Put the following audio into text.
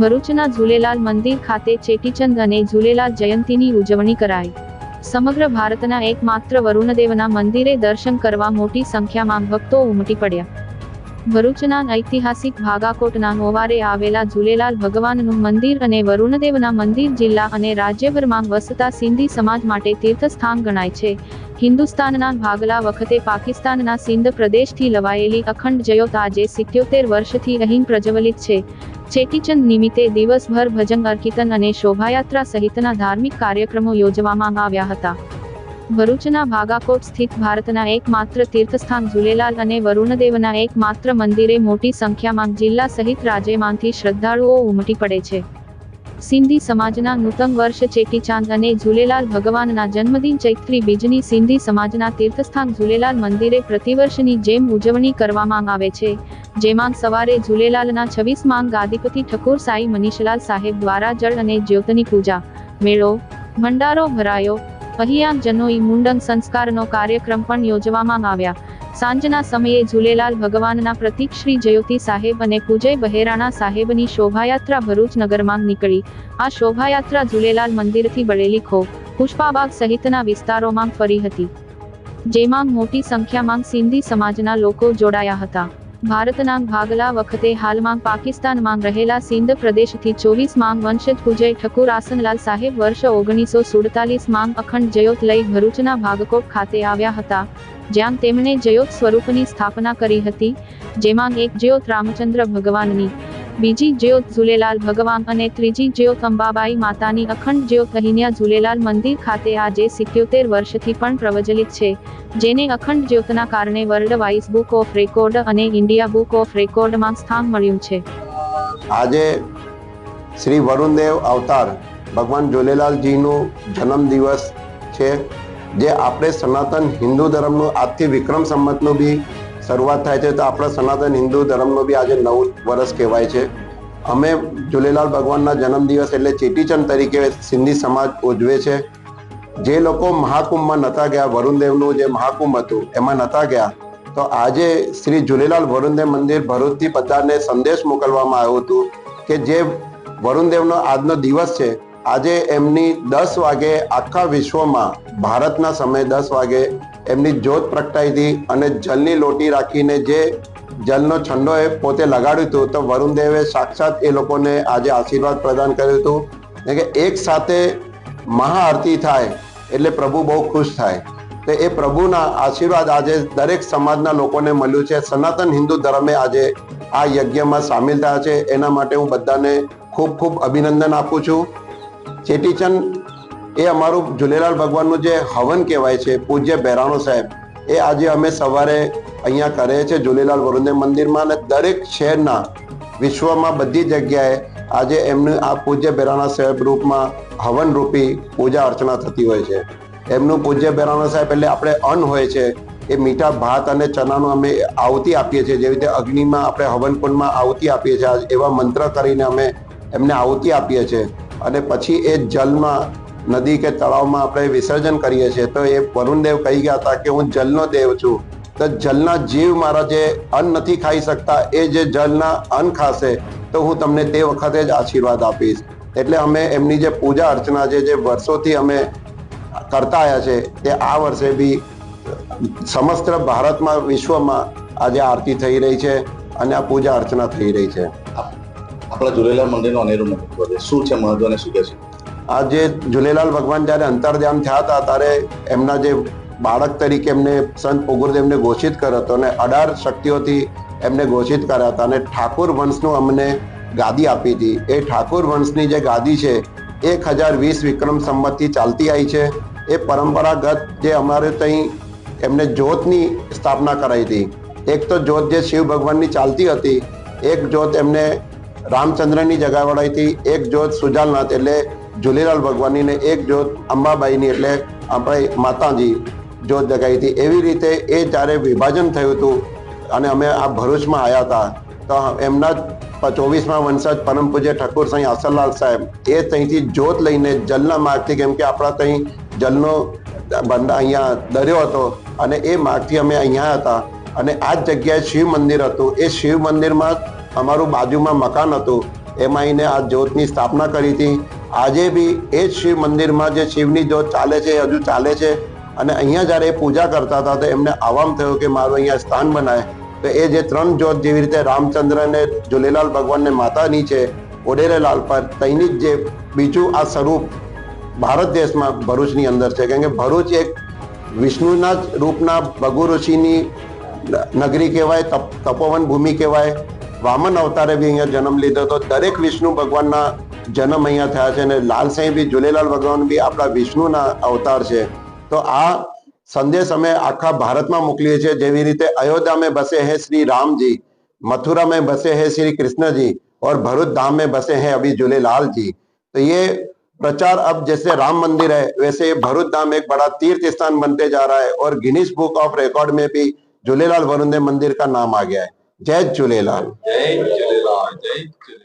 ભરૂચના ઝૂલેલાલ મંદિર ખાતે ચેટીચંદ અને ઝૂલેલાલ જયંતીની ઉજવણી કરાઈ. સમગ્ર ભારતના એકમાત્ર વરુણદેવના મંદિરે દર્શન કરવા મોટી સંખ્યામાં ભક્તો ઉમટી પડ્યા. ભરૂચના ઐતિહાસિક ભાગાકોટના હોવારે આવેલા ઝૂલેલાલ ભગવાનનું મંદિર અને વરુણદેવના મંદિર જિલ્લા અને રાજ્યભરમાં વસતા સિંધી સમાજ માટે તીર્થસ્થાન ગણાય છે. હિન્દુસ્તાનના ભાગલા વખતે પાકિસ્તાનના સિંધ પ્રદેશથી લવાયેલી અખંડ જયોત આજે સિત્યોતેર વર્ષથી અહીં પ્રજ્વલિત છે. ચેટીચંદ નિમિત્તે દિવસભર ભજન અર્કિતન અને શોભાયાત્રા સહિતના ધાર્મિક કાર્યક્રમો યોજવામાં આવ્યા હતા ભરૂચના ભાગાકોટ સ્થિત ભારતના એકમાત્ર તીર્થસ્થાન ઝૂલેલાલ અને વરુણદેવના એકમાત્ર મંદિરે મોટી સંખ્યામાં જિલ્લા સહિત રાજ્યમાંથી શ્રદ્ધાળુઓ ઉમટી પડે છે. સિંધી સમાજના નૂતન વર્ષ ચેટીચાંદ અને ઝૂલેલાલ ભગવાનના જન્મદિન ચૈત્રી બીજની સિંધી સમાજના તીર્થસ્થાન ઝૂલેલાલ મંદિરે પ્રતિવર્ષની જેમ ઉજવણી કરવામાં આવે છે, જેમાં સવારે ઝૂલેલાલના છવ્વીસ માંગ ગાદીપતિ ઠકુર સાઈ મનીષલાલ સાહેબ દ્વારા જળ અને જ્યોતની પૂજા, મેળો, ભંડારો ભરાયો અહીંયા જનોઈ મુંડન સંસ્કારનો કાર્યક્રમ પણ યોજવામાં આવ્યા. સાંજના સમયે ઝૂલેલાલ ભગવાનના પ્રતિક શ્રી જયોતિ સાહેબ અને પૂજય બહેરાણા સાહેબની શોભાયાત્રા ભરૂચ નગરમાં નીકળી. આ શોભાયાત્રા ઝૂલેલાલ મંદિરથી બળેલી ખો, પુષ્પાબાગ સહિતના વિસ્તારોમાં ફરી હતી. જેમાં મોટી સંખ્યામાં સિંધી સમાજના લોકો જોડાયા હતા. ભારતના ભાગલા વખતે હાલમાં પાકિસ્તાનમાં રહેલા સિંધ પ્રદેશથી ચોવીસ માંગ વંશજ પૂજય ઠકુર આસનલાલ સાહેબ વર્ષ ઓગણીસો સુડતાલીસ માંગ અખંડ જયોત લઈ ભરૂચના ભાગકોટ ખાતે આવ્યા હતા, જ્યાં તેમણે જયોત સ્વરૂપની સ્થાપના કરી હતી, જેમાં એક જયોત રામચંદ્ર ભગવાનની બીજી જ્યોત ઝુલેલાલ ભગવાન અને ત્રીજી જ્યોત અંબાબાઈ માતાની અખંડ જ્યોત અહિન્યા ઝુલેલાલ મંદિર ખાતે આજે સિત્યોતેર વર્ષથી પણ પ્રવજલિત છે, જેને અખંડ જ્યોતના કારણે world wise book of record અને ઇન્ડિયા બુક ઓફ રેકોર્ડમાં સ્થાન મળ્યું છે. આજે શ્રી વરુણદેવ અવતાર ભગવાન ઝુલેલાલજીનો જન્મ દિવસ છે, જે આપણે સનાતન હિન્દુ ધર્મનું આજથી વિક્રમ સંમતનું બી શરૂઆત થાય છે તો આપણા સનાતન હિન્દુ ધર્મનો બી આજે નવું વર્ષ કહેવાય છે. અમે ઝૂલેલાલ ભગવાનના જન્મદિવસ એટલે ચેટીચંદ તરીકે સિંધી સમાજ ઉજવે છે. જે લોકો મહાકુંભમાં નહોતા ગયા, વરુણદેવનું જે મહાકુંભ હતું, એમાં નહોતા ગયા, તો આજે શ્રી ઝૂલેલાલ વરુણદેવ મંદિર ભરૂચથી બધાને સંદેશ મોકલવામાં આવ્યું હતું કે જે વરુણદેવનો આજનો દિવસ છે, આજે એમની દસ વાગે આખા વિશ્વમાં, ભારતના સમયે દસ વાગે એમની જોત પ્રગટાઈ હતી અને જલની લોટી રાખીને જે જલનો છંડો એ પોતે લગાડ્યું હતું, તો વરુણદેવે સાક્ષાત એ લોકોને આજે આશીર્વાદ પ્રદાન કર્યું હતું. કે એક સાથે મહાઆરતી થાય એટલે પ્રભુ બહુ ખુશ થાય. તો એ પ્રભુના આશીર્વાદ આજે દરેક સમાજના લોકોને મળ્યું છે. સનાતન હિન્દુ ધર્મે આજે આ યજ્ઞમાં સામેલ થયા છે. એના માટે હું બધાને ખૂબ ખૂબ અભિનંદન આપું છું. ચેટીચંદ એ અમારું ઝૂલેલાલ ભગવાનનું જે હવન કહેવાય છે, પૂજ્ય બહેરાણો સાહેબ, એ આજે અમે સવારે અહીંયા કરે છે ઝૂલેલાલ વરુણદેવ મંદિરમાં અને દરેક શહેરના વિશ્વમાં બધી જગ્યાએ આજે એમનું આ પૂજ્ય બહેરાણા સાહેબ રૂપમાં હવન રૂપી પૂજા અર્ચના થતી હોય છે. એમનું પૂજ્ય બહેરાણા સાહેબ એટલે આપણે અન્ન હોય છે, એ મીઠા ભાત અને ચનાનું અમે આહુતિ આપીએ છીએ, જેવી રીતે અગ્નિમાં આપણે હવનકુંડમાં આહુતિ આપીએ છીએ એવા મંત્ર કરીને અમે એમને આહુતિ આપીએ છીએ. અને પછી એ જલમાં નદી કે તળાવમાં આપણે વિસર્જન કરીએ છીએ, તો એ વરુણદેવ કહી ગયા હતા કે હું જલનો દેવ છું. તો જલના જીવ મારા જે અન્ન નથી ખાઈ શકતા, એ જે જલના અન્ન ખાશે, તો હું તમને તે વખતે જ આશીર્વાદ આપીશ. એટલે અમે એમની જે પૂજા અર્ચના છે, જે વર્ષોથી અમે કરતા આવ્યા છે, તે આ વર્ષે બી સમસ્ત ભારતમાં, વિશ્વમાં આજે આરતી થઈ રહી છે અને આ પૂજા અર્ચના થઈ રહી છે. આપણા ઝૂલેલાલ મંદિરનું અનેરું મહત્વ છે. શું છે મહત્વ અને શું છે? આ જે ઝૂલેલાલ ભગવાન જ્યારે અંતરધ્યાન થયા હતા, ત્યારે એમના જે બાળક તરીકે એમને સંત પોગુરદેવને ઘોષિત કર્યો હતો અને અઢાર શક્તિઓથી એમને ઘોષિત કર્યા હતા અને ઠાકુર વંશનું અમને ગાદી આપી હતી. એ ઠાકોર વંશની જે ગાદી છે, એક હજાર વીસ વિક્રમ સંમતથી ચાલતી આવી છે. એ પરંપરાગત જે અમારે ત્યાં એમને જ્યોતની સ્થાપના કરાવી હતી. એક તો જ્યોત જે શિવ ભગવાનની ચાલતી હતી, એક જ્યોત એમને રામચંદ્રની જગા વડાઈ હતી, એક જ્યોત સુજાલનાથ એટલે ઝૂલેલાલ ભગવાનની એક જ્યોત અંબાબાઈની એટલે આપણે માતાજી જ્યોત જગાઈ હતી. એવી રીતે એ જ્યારે વિભાજન થયું હતું અને અમે આ ભરૂચમાં આવ્યા હતા, તો એમના જ ચોવીસમાં વંશજ પરમ પૂજ્ય ઠાકુર સાંઈ આસરલાલ સાહેબ, એ ત્યાંથી જ્યોત લઈને જલના માર્ગથી, કેમ કે આપણા ત્યાં જલનો બંડા અહીંયા દર્યો હતો અને એ માર્ગથી અમે અહીંયા હતા. અને આ જ જગ્યાએ શિવ મંદિર હતું. એ શિવ મંદિરમાં અમારું બાજુમાં મકાન હતું. એમાં આવીને આ જ્યોતની સ્થાપના કરી હતી. આજે બી એ જ શિવ મંદિરમાં જે શિવની જ્યોત ચાલે છે, એ હજુ ચાલે છે. અને અહીંયા જ્યારે એ પૂજા કરતા હતા, તો એમને આવામ થયો કે મારું અહીંયા સ્થાન બનાય. તો એ જે ત્રણ જ્યોત જેવી રીતે રામચંદ્ર ને ઝૂલેલાલ ભગવાનને માતાની છે, ઓડેરેલાલ પર તેની જ જે બીજું આ સ્વરૂપ ભારત દેશમાં ભરૂચની અંદર છે. કેમ કે ભરૂચ એક વિષ્ણુના જ રૂપના ભગુ ઋષિની નગરી કહેવાય, તપ, તપોવન ભૂમિ કહેવાય. વામન અવતારે બી અહીંયા જન્મ લીધો તો દરેક વિષ્ણુ ભગવાનના જન્મ અહીંયા થયા છે અને લાલસાઈ બી ઝૂલેલાલ ભગવાન બી આપણા વિષ્ણુના અવતાર છે તો આ સંદેશ અમે આખા ભારતમાં મોકલીએ છીએ જેવી રીતે अयोध्या में बसे हैं श्री राम जी मथुरा में बसे हैं श्री कृष्ण जी और भरूच धाम में बसे हैं अभी झूलेलाल जी तो ये प्रचार अब जैसे राम मंदिर है वैसे ये भरूच धाम एक बड़ा तीर्थ स्थान बनते जा रहा है और गिनीज बुक ऑफ रिकॉर्ड में भी झूलेलाल वरुण देव मंदिर का नाम आ गया है जय झूलेलाल જય જુલેલાલ જય